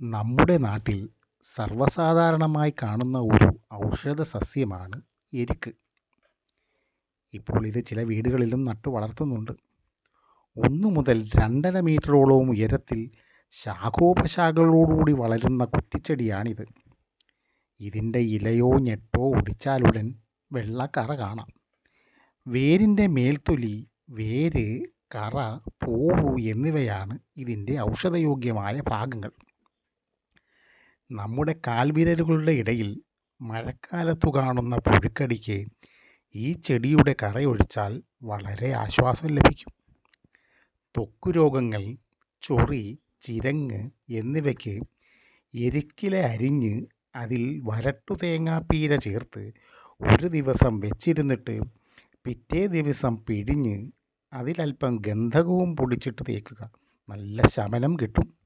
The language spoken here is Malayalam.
നമ്മുടെ നാട്ടിൽ സർവസാധാരണമായി കാണുന്ന ഒരു ഔഷധ സസ്യമാണ് എരിക്ക്. ഇപ്പോൾ ഇത് ചില വീടുകളിലും നട്ടു വളർത്തുന്നുണ്ട്. ഒന്ന് മുതൽ രണ്ടര മീറ്ററോളം ഉയരത്തിൽ ശാഖോപശാഖകളോടുകൂടി വളരുന്ന കുറ്റിച്ചെടിയാണിത്. ഇതിന്റെ ഇലയോ ഞെട്ടോ ഒടിച്ചാലുടൻ വെള്ളക്കറ കാണാം. വേരിന്റെ മേൽത്തൊലി വേര് കറ പൂവ് എന്നിവയാണ് ഇതിന്റെ ഔഷധയോഗ്യമായ ഭാഗങ്ങൾ. നമ്മുടെ കാൽവിരലുകളുടെ ഇടയിൽ മഴക്കാലത്തു കാണുന്ന പുഴുക്കടിക്ക് ഈ ചെടിയുടെ കറയൊഴിച്ചാൽ വളരെ ആശ്വാസം ലഭിക്കും. ത്വക്ക് രോഗങ്ങൾ ചൊറി ചിരങ്ങ് എന്നിവയ്ക്ക് എരിക്കില അരിഞ്ഞ് അതിൽ വരട്ടു തേങ്ങാപ്പീര ചേർത്ത് ഒരു ദിവസം വെച്ചിരുന്നിട്ട് പിറ്റേ ദിവസം പിഴിഞ്ഞ് അതിലൽപ്പം ഗന്ധകവും പൊടിച്ചിട്ട് തേക്കുക. നല്ല ശമനം കിട്ടും.